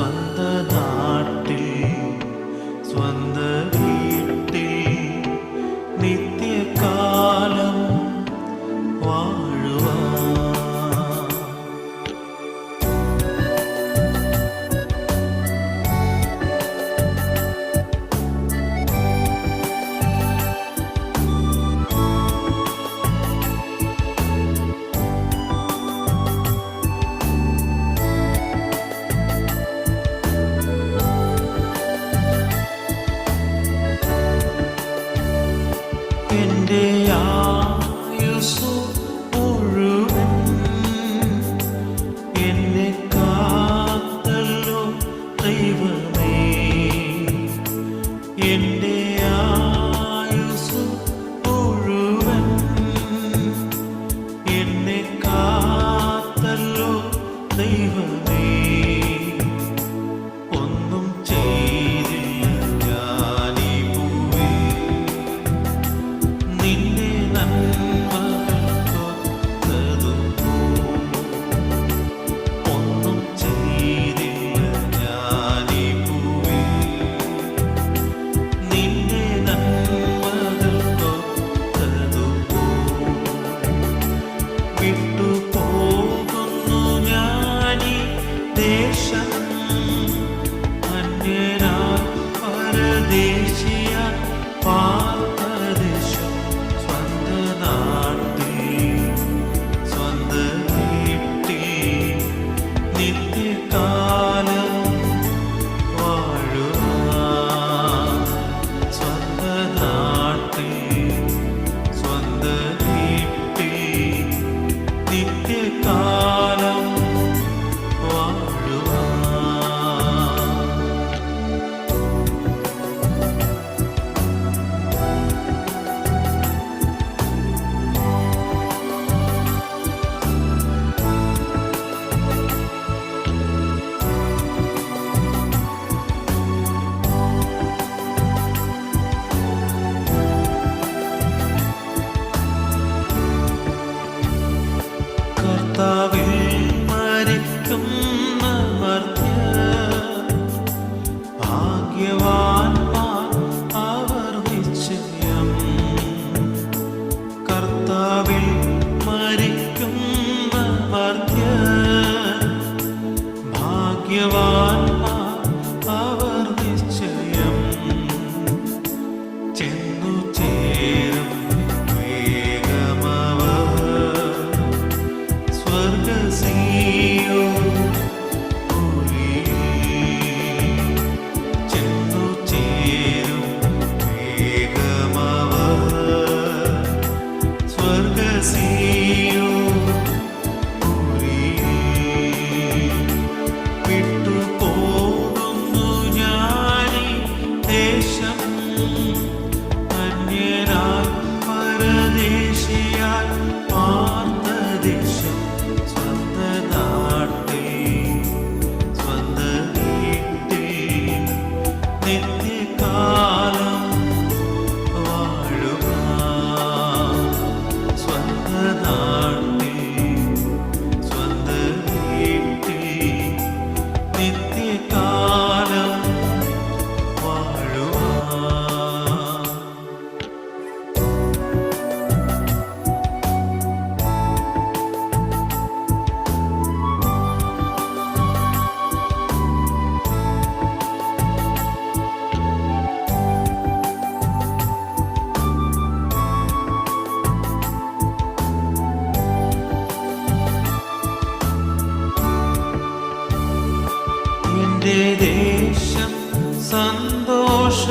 短的 मेरा परदेशी കർത്താവിൽ മരിക്കും മർത്യ ഭാഗ്യവാന്മാർ അവർ നിശ്ചയം. കർത്താവിൽ മരിക്കും ഭാഗ്യവാൻ ഭാഗ്യവാന്മാർ അവർ നിശ്ചയം. ചെന്നു ദേശം സന്തോഷ